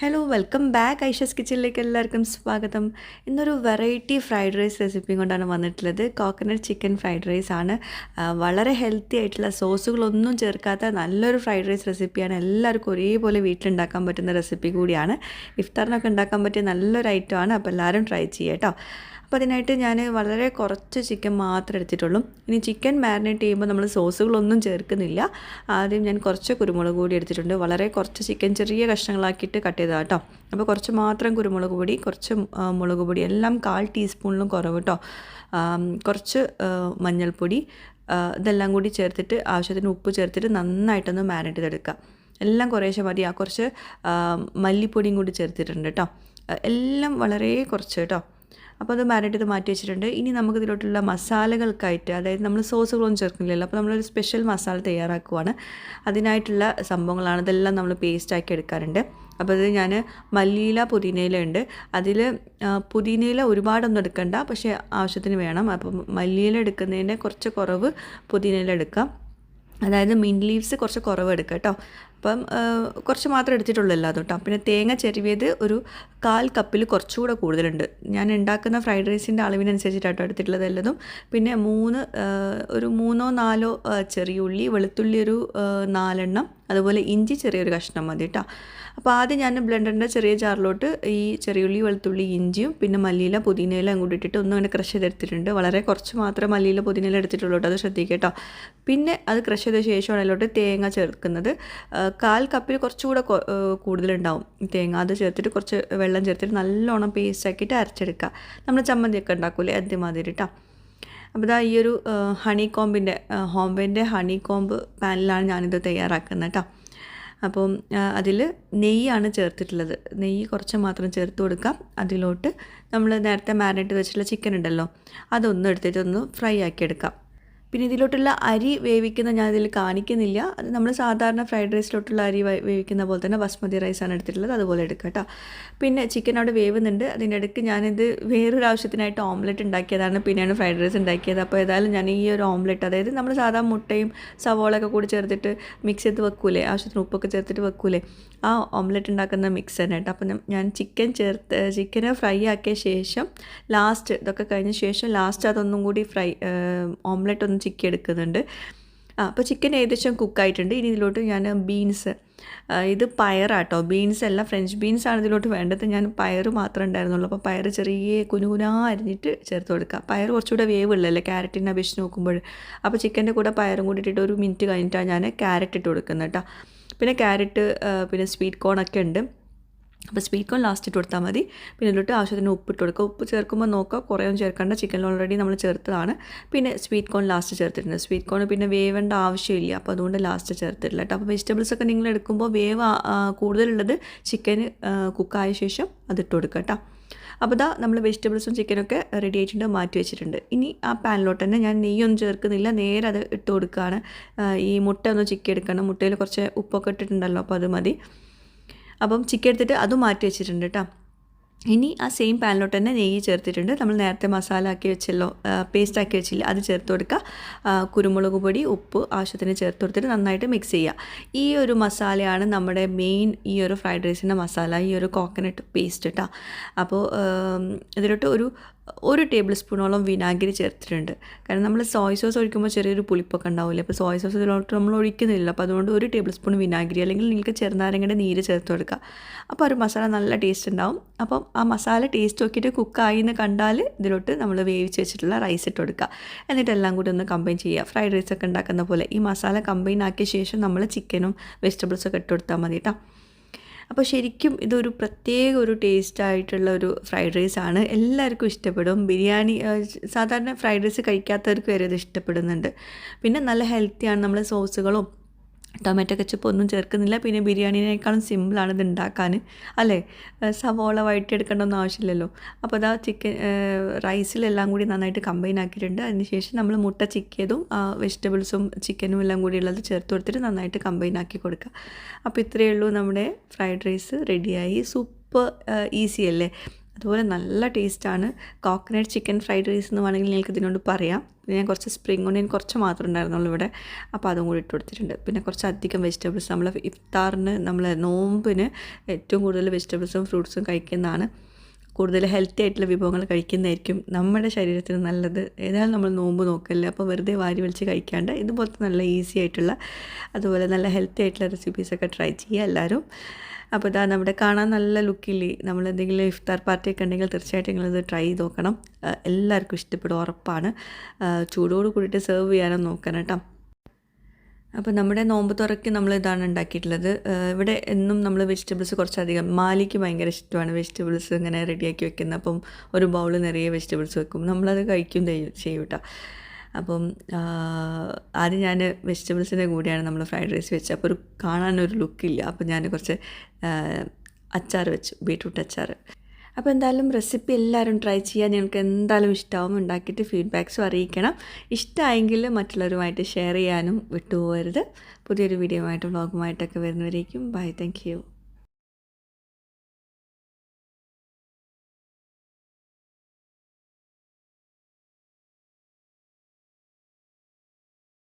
Hello welcome back Aisha's കിച്ചണിലേക്ക് എല്ലാവർക്കും സ്വാഗതം. ഇന്നൊരു വെറൈറ്റി ഫ്രൈഡ് റൈസ് റെസിപ്പി കൊണ്ടാണ് വന്നിട്ടുള്ളത്. കോക്കനട്ട് ചിക്കൻ ഫ്രൈഡ് റൈസ് ആണ്. വളരെ ഹെൽത്തി ആയിട്ടുള്ള സോസുകളൊന്നും ചേർക്കാത്ത നല്ലൊരു ഫ്രൈഡ് റൈസ് റെസിപ്പിയാണ് എല്ലാവർക്കും ഒരേപോലെ വീട്ടിലുണ്ടാക്കാൻ പറ്റുന്ന റെസിപ്പി കൂടിയാണ്. ഇഫ്താറിനൊക്കെ ഉണ്ടാക്കാൻ പറ്റിയ നല്ലൊരു ഐറ്റമാണ് അപ്പോൾ എല്ലാവരും ട്രൈ ചെയ്യാം കേട്ടോ. അപ്പോൾ അതിനായിട്ട് ഞാൻ വളരെ കുറച്ച് ചിക്കൻ മാത്രമേ എടുത്തിട്ടുള്ളൂ. ഇനി ചിക്കൻ മാരിനേറ്റ് ചെയ്യുമ്പോൾ നമ്മൾ സോസുകളൊന്നും ചേർക്കുന്നില്ല. ആദ്യം ഞാൻ കുറച്ച് കുരുമുളക് പൊടി എടുത്തിട്ടുണ്ട്. വളരെ കുറച്ച് ചിക്കൻ ചെറിയ കഷ്ണങ്ങളാക്കിയിട്ട് കട്ട് ചെയ്താൽ കേട്ടോ അപ്പോൾ കുറച്ച് മാത്രം കുരുമുളക് പൊടി കുറച്ച് മുളക് പൊടി എല്ലാം കാൽ ടീസ്പൂണിലും കുറവ് കേട്ടോ കുറച്ച് മഞ്ഞൾപ്പൊടി ഇതെല്ലാം കൂടി ചേർത്തിട്ട് ആവശ്യത്തിന് ഉപ്പ് ചേർത്തിട്ട് നന്നായിട്ടൊന്ന് മാരിനേറ്റ് ചെയ്തെടുക്കുക എല്ലാം കുറേശ്ശെ മതി. ആ കുറച്ച് മല്ലിപ്പൊടിയും കൂടി ചേർത്തിട്ടുണ്ട് കേട്ടോ എല്ലാം വളരെ കുറച്ച് കേട്ടോ അപ്പോൾ അത് മാരിനേറ്റ് ചെയ്ത് മാറ്റി വെച്ചിട്ടുണ്ട്. ഇനി നമുക്ക് ഇതിലോട്ടുള്ള മസാലകൾക്കായിട്ട് അതായത് നമ്മൾ സോസുകളൊന്നും ചേർക്കുന്നില്ലല്ലോ അപ്പോൾ നമ്മളൊരു സ്പെഷ്യൽ മസാല തയ്യാറാക്കുവാണ്. അതിനായിട്ടുള്ള സംഭവങ്ങളാണ് ഇതെല്ലാം നമ്മൾ പേസ്റ്റാക്കി എടുക്കാറുണ്ട്. അപ്പോൾ ഇത് ഞാൻ മല്ലിയില പുതിനയില ഉണ്ട്. അതിൽ പുതിനയില ഒരുപാടൊന്നും എടുക്കണ്ട പക്ഷേ ആവശ്യത്തിന് വേണം. അപ്പം മല്ലിയില എടുക്കുന്നതിന്റെ കുറച്ച് കുറവ് പുതിനയില എടുക്കാം. അതായത് മിൻ ലീവ്സ് കുറച്ച് കുറവ് എടുക്കുക കേട്ടോ. അപ്പം കുറച്ച് മാത്രം എടുത്തിട്ടുള്ളല്ലോ കേട്ടോ. പിന്നെ തേങ്ങ ചെരുവിയത് ഒരു കാൽ കപ്പിൽ കുറച്ചുകൂടെ കൂടുതലുണ്ട്. ഞാൻ ഉണ്ടാക്കുന്ന ഫ്രൈഡ് റൈസിന്റെ അളവിനനുസരിച്ചിട്ടാട്ടോ എടുത്തിട്ടുള്ളത് എല്ലതും. പിന്നെ മൂന്ന് ഒരു മൂന്നോ നാലോ ചെറിയ ഉള്ളി വെളുത്തുള്ളി ഒരു നാലെണ്ണം അതുപോലെ ഇഞ്ചി ചെറിയൊരു കഷ്ണം മതി കേട്ടോ. അപ്പോൾ ആദ്യം ഞാൻ ബ്ലെൻഡറിന്റെ ചെറിയ ജാറിലോട്ട് ഈ ചെറിയുള്ളി വെളുത്തുള്ളി ഇഞ്ചിയും പിന്നെ മല്ലിയില പുതിനയില അങ്ങോട്ട് ഇട്ടിട്ട് ഒന്നും അങ്ങനെ ക്രഷ് ചെയ്തെടുത്തിട്ടുണ്ട്. വളരെ കുറച്ച് മാത്രം മല്ലിയില പുതിനയില എടുത്തിട്ടുള്ളൂ കേട്ടോ. അത് ശ്രദ്ധിക്കുക കേട്ടോ. പിന്നെ അത് ക്രഷ് ചെയ്ത ശേഷമാണ് അതിലോട്ട് തേങ്ങ ചേർക്കുന്നത്. കാൽ കപ്പിൽ കുറച്ചുകൂടെ കൂടുതലുണ്ടാവും. തേങ്ങ അത് ചേർത്തിട്ട് കുറച്ച് വെള്ളം ചേർത്തിട്ട് നല്ലോണം പേസ്റ്റ് ആക്കിയിട്ട് അരച്ചെടുക്കുക. നമ്മൾ ചമ്മന്തിയൊക്കെ ഉണ്ടാക്കൂലേ? അതേമാതിരി കേട്ടോ അപ്പോൾ ഇതാ ഈ ഒരു ഹണി കോമ്പിന്റെ ഹോംബേന്റെ ഹണി കോമ്പ് പാനിലാണ് ഞാനിത് തയ്യാറാക്കുന്നത് കേട്ടോ അപ്പം അതിൽ നെയ്യാണ് ചേർത്തിട്ടുള്ളത്. നെയ്യ് കുറച്ച് മാത്രം ചേർത്ത് കൊടുക്കാം അതിലോട്ട് നമ്മൾ നേരത്തെ മാരിനേറ്റ് വെച്ചിട്ടുള്ള ചിക്കൻ ഉണ്ടല്ലോ അതൊന്നും എടുത്തിട്ട് ഒന്ന് ഫ്രൈ ആക്കി എടുക്കാം. പിന്നെ ഇതിലോട്ടുള്ള അരി വേവിക്കുന്ന ഞാൻ ഇതിൽ കാണിക്കുന്നില്ല. അത് നമ്മൾ സാധാരണ ഫ്രൈഡ് റൈസിലോട്ടുള്ള അരി വേവിക്കുന്ന പോലെ തന്നെ ബസ്മതി റൈസാണ് എടുത്തിട്ടുള്ളത്. അതുപോലെ എടുക്കുക കേട്ടോ പിന്നെ ചിക്കൻ അവിടെ വേവുന്നുണ്ട്. അതിന്റെ ഇടയ്ക്ക് ഞാനിത് വേറൊരു ആവശ്യത്തിനായിട്ട് ഓംലെറ്റ് ഉണ്ടാക്കിയതാണ്. പിന്നെയാണ് ഫ്രൈഡ് റൈസ് ഉണ്ടാക്കിയത്. അപ്പോൾ ഏതായാലും ഞാൻ ഈ ഒരു ഓംലെറ്റ് അതായത് നമ്മൾ സാധാരണ മുട്ടയും സവോളയൊക്കെ കൂടി ചേർത്തിട്ട് മിക്സ് ചെയ്ത് വെക്കൂലേ? ആവശ്യത്തിന് ഉപ്പൊക്കെ ചേർത്തിട്ട് വെക്കൂലേ? ആ ഓംലെറ്റ് ഉണ്ടാക്കുന്ന മിക്സ് തന്നെ കേട്ടോ അപ്പം ഞാൻ ചിക്കൻ ചേർത്ത് ചിക്കനെ ഫ്രൈ ആക്കിയ ശേഷം ലാസ്റ്റ് ഇതൊക്കെ കഴിഞ്ഞ ശേഷം ലാസ്റ്റ് അതൊന്നും കൂടി ഫ്രൈ ഓംലെറ്റ് ഒന്ന് ചിക്കി എടുക്കുന്നുണ്ട്. ആ അപ്പോൾ ചിക്കൻ ഏകദേശം കുക്കായിട്ടുണ്ട്. ഇനി ഇതിലോട്ട് ഞാൻ ബീൻസ് ഇത് പയറാട്ടോ. ബീൻസ് അല്ല ഫ്രഞ്ച് ബീൻസ് ആണ് ഇതിലോട്ട് വേണ്ടത്. ഞാൻ പയർ മാത്രമേ ഉണ്ടായിരുന്നുള്ളൂ. അപ്പോൾ പയർ ചെറിയ കുനുകുനാ അരിഞ്ഞിട്ട് ചേർത്ത് കൊടുക്കുക പയർ കുറച്ചുകൂടെ വേവുള്ളല്ലേ ക്യാരറ്റിനെ അപേക്ഷിച്ച് നോക്കുമ്പോൾ. അപ്പോൾ ചിക്കന്റെ കൂടെ പയറും കൂടി ഇട്ടിട്ട് ഒരു മിനിറ്റ് കഴിഞ്ഞിട്ടാണ് ഞാൻ ക്യാരറ്റ് ഇട്ട് കൊടുക്കുന്നത് കേട്ടോ. പിന്നെ ക്യാരറ്റ് പിന്നെ സ്വീറ്റ് കോണൊക്കെ ഉണ്ട്. അപ്പോൾ സ്വീറ്റ് കോൺ ലാസ്റ്റ് ഇട്ട് കൊടുത്താൽ മതി. പിന്നെ ഇതിലോട്ട് ആവശ്യത്തിന് ഉപ്പ് ഇട്ട് കൊടുക്കുക. ഉപ്പ് ചേർക്കുമ്പോൾ നോക്കുക. കുറേയൊന്നും ചേർക്കേണ്ട ചിക്കൻ ഓൾറെഡി നമ്മൾ ചേർത്തതാണ്. പിന്നെ സ്വീറ്റ് കോൺ ലാസ്റ്റ് ചേർത്തിട്ടുണ്ട്. സ്വീറ്റ് കോൺ പിന്നെ വേവേണ്ട ആവശ്യമില്ല. അപ്പോൾ അതുകൊണ്ട് ലാസ്റ്റ് ചേർത്തിട്ടില്ല കേട്ടോ. അപ്പോൾ വെജിറ്റബിൾസ് ഒക്കെ നിങ്ങൾ എടുക്കുമ്പോൾ വേവ് കൂടുതലുള്ളത് ചിക്കന് കുക്കായ ശേഷം അതിട്ട് കൊടുക്കുക കേട്ടോ. അപ്പോൾ ഇതാ നമ്മൾ വെജിറ്റബിൾസും ചിക്കനൊക്കെ റെഡി ആയിട്ടുണ്ട് മാറ്റി വെച്ചിട്ടുണ്ട്. ഇനി ആ പാനിലോട്ട് തന്നെ ഞാൻ നെയ്യൊന്നും ചേർക്കുന്നില്ല. നേരെ അത് ഇട്ട് കൊടുക്കുകയാണ്. ഈ മുട്ട ഒന്ന് ചിക്കി എടുക്കണം. മുട്ടയിൽ കുറച്ച് ഉപ്പൊക്കെ ഇട്ടിട്ടുണ്ടല്ലോ അപ്പോൾ അത് മതി. അപ്പം ചിക്കൻ എടുത്തിട്ട് അതും മാറ്റി വെച്ചിട്ടുണ്ട് കേട്ടോ ഇനി ആ സെയിം പാനിലോട്ട് തന്നെ നെയ്യ് ചേർത്തിട്ടുണ്ട്. നമ്മൾ നേരത്തെ മസാല ആക്കി വെച്ചല്ലോ പേസ്റ്റ് ആക്കി വെച്ചില്ല അത് ചേർത്ത് കൊടുക്കുക. കുരുമുളക് പൊടി ഉപ്പ് ആവശ്യത്തിന് ചേർത്ത് കൊടുത്തിട്ട് നന്നായിട്ട് മിക്സ് ചെയ്യുക. ഈ ഒരു മസാലയാണ് നമ്മുടെ മെയിൻ ഈ ഒരു ഫ്രൈഡ് റൈസിന്റെ മസാല ഈ ഒരു കോക്കനട്ട് പേസ്റ്റ് കേട്ടോ അപ്പോൾ ഇതിലോട്ട് ഒരു ഒരു ടേബിൾ സ്പൂണോളം വിനാഗിരി ചേർത്തിട്ടുണ്ട്. കാരണം നമ്മൾ സോയ സോസ് ഒഴിക്കുമ്പോൾ ചെറിയൊരു പുളിപ്പൊക്കെ ഉണ്ടാവില്ലേ അപ്പോൾ സോയ് സോസ് ഇതിലോട്ട് നമ്മൾ ഒഴിക്കുന്നില്ല അപ്പോൾ അതുകൊണ്ട് ഒരു ടേബിൾ സ്പൂൺ വിനാഗിരി അല്ലെങ്കിൽ നിങ്ങൾക്ക് ചെറുനാരങ്ങയുടെ നീര് ചേർത്ത് കൊടുക്കുക അപ്പോൾ ഒരു മസാല നല്ല ടേസ്റ്റ് ഉണ്ടാവും. അപ്പം ആ മസാല ടേസ്റ്റ് നോക്കിയിട്ട് കുക്കായി എന്ന് കണ്ടാൽ ഇതിലോട്ട് നമ്മൾ വേവിച്ച് വെച്ചിട്ടുള്ള റൈസ് ഇട്ട് കൊടുക്കുക എന്നിട്ട് എല്ലാം കൂടി ഒന്ന് കമ്പൈൻ ചെയ്യുക. ഫ്രൈഡ് റൈസ് ഒക്കെ ഉണ്ടാക്കുന്ന പോലെ ഈ മസാല കമ്പൈൻ ആക്കിയ ശേഷം നമ്മൾ ചിക്കനും വെജിറ്റബിൾസൊക്കെ ഇട്ട് കൊടുത്താൽ മതി കേട്ടോ അപ്പോൾ ശരിക്കും ഇതൊരു പ്രത്യേക ഒരു ടേസ്റ്റ് ആയിട്ടുള്ള ഒരു ഫ്രൈഡ് റൈസ് ആണ്. എല്ലാവർക്കും ഇഷ്ടപ്പെടും. ബിരിയാണി സാധാരണ ഫ്രൈഡ് റൈസ് കഴിക്കാത്തവർക്ക് വരെ ഇത് ഇഷ്ടപ്പെടുന്നുണ്ട്. പിന്നെ നല്ല ഹെൽത്തിയാണ് നമ്മൾ സോസുകളും ടൊമാറ്റോ കച്ചപ്പ് ഒന്നും ചേർക്കുന്നില്ല. പിന്നെ ബിരിയാണിനേക്കാളും സിമ്പിളാണ് ഇത് ഉണ്ടാക്കാൻ അല്ലേ സവോള വഴറ്റിയെടുക്കേണ്ടൊന്നും ആവശ്യമില്ലല്ലോ. അപ്പോൾ അതാ ചിക്കൻ റൈസിലെല്ലാം കൂടി നന്നായിട്ട് കമ്പൈൻ ആക്കിയിട്ടുണ്ട്. അതിനുശേഷം നമ്മൾ മുട്ട ചിക്കിയതും വെജിറ്റബിൾസും ചിക്കനും എല്ലാം കൂടി ഉള്ളത് ചേർത്ത് കൊടുത്തിട്ട് നന്നായിട്ട് കമ്പൈൻ ആക്കി കൊടുക്കുക. അപ്പോൾ ഇത്രയേ ഉള്ളൂ നമ്മുടെ ഫ്രൈഡ് റൈസ് റെഡിയായി. സൂപ്പർ ഈസി അല്ലേ? അതുപോലെ നല്ല ടേസ്റ്റാണ്. കോക്കനട്ട് ചിക്കൻ ഫ്രൈഡ് റൈസ് എന്ന് വേണമെങ്കിൽ നിങ്ങൾക്ക് ഇതിനോട് പറയാം. ഞാൻ കുറച്ച് സ്പ്രിംഗ് ഓണിയൻ കുറച്ച് മാത്രമേ ഉണ്ടായിരുന്നുള്ളൂ ഇവിടെ. അപ്പോൾ അതും കൂടി ഇട്ട് കൊടുത്തിട്ടുണ്ട്. പിന്നെ കുറച്ച് അധികം വെജിറ്റബിൾസ് നമ്മൾ ഇഫ്താറിന് നമ്മൾ നോമ്പിന് ഏറ്റവും കൂടുതൽ വെജിറ്റബിൾസും ഫ്രൂട്ട്സും കഴിക്കുന്നതാണ്. കൂടുതൽ ഹെൽത്തി ആയിട്ടുള്ള വിഭവങ്ങൾ കഴിക്കുന്നതായിരിക്കും നമ്മുടെ ശരീരത്തിന് നല്ലത്. ഏതായാലും നമ്മൾ നോമ്പ് നോക്കല്ലേ? അപ്പോൾ വെറുതെ വാരി വലിച്ച് കഴിക്കാണ്ട് ഇതുപോലത്തെ നല്ല ഈസി ആയിട്ടുള്ള അതുപോലെ നല്ല ഹെൽത്തി ആയിട്ടുള്ള റെസിപ്പീസൊക്കെ ട്രൈ ചെയ്യുക എല്ലാവരും. അപ്പോൾ ഇതാ നമ്മുടെ കാണാൻ നല്ല ലുക്കില്ലേ നമ്മൾ എന്തെങ്കിലും ഇഫ്താർ പാർട്ടിയൊക്കെ ഉണ്ടെങ്കിൽ തീർച്ചയായിട്ടും നിങ്ങളിത് ട്രൈ ചെയ്ത് നോക്കണം. എല്ലാവർക്കും ഇഷ്ടപ്പെടും ഉറപ്പാണ്. ചൂടോട് കൂടിയിട്ട് സെർവ് ചെയ്യാനും നോക്കണം കേട്ടോ. അപ്പോൾ നമ്മുടെ നോമ്പ് തുറക്ക് നമ്മൾ ഇതാണ് ഉണ്ടാക്കിയിട്ടുള്ളത്. ഇവിടെ എന്നും നമ്മൾ വെജിറ്റബിൾസ് കുറച്ചധികം മാലിക്ക് ഭയങ്കര ഇഷ്ടമാണ് വെജിറ്റബിൾസ് ഇങ്ങനെ റെഡിയാക്കി വെക്കുന്നത്. അപ്പം ഒരു ബൗൾ നിറയെ വെജിറ്റബിൾസ് വെക്കും. നമ്മളത് കഴിക്കും ചെയ്യും കേട്ടോ അപ്പം ആദ്യം ഞാൻ വെജിറ്റബിൾസിന്റെ കൂടെയാണ് നമ്മൾ ഫ്രൈഡ് റൈസ് വെച്ചത്. അപ്പോൾ ഒരു കാണാനൊരു ലുക്കില്ല അപ്പോൾ ഞാൻ കുറച്ച് അച്ചാർ വെച്ചു ബീട്രൂട്ട് അച്ചാർ അപ്പോൾ എന്തായാലും റെസിപ്പി എല്ലാവരും ട്രൈ ചെയ്യാൻ നിങ്ങൾക്ക് എന്തായാലും ഇഷ്ടമാവും ഉണ്ടാക്കിയിട്ട് ഫീഡ്ബാക്സും അറിയിക്കണം. ഇഷ്ടമായെങ്കിൽ മറ്റുള്ളവരുമായിട്ട് ഷെയർ ചെയ്യാനും വിട്ടുപോകരുത്. പുതിയൊരു വീഡിയോ ആയിട്ട് വ്ളോഗുമായിട്ടൊക്കെ വരുന്നവരേക്കും ബൈ. താങ്ക്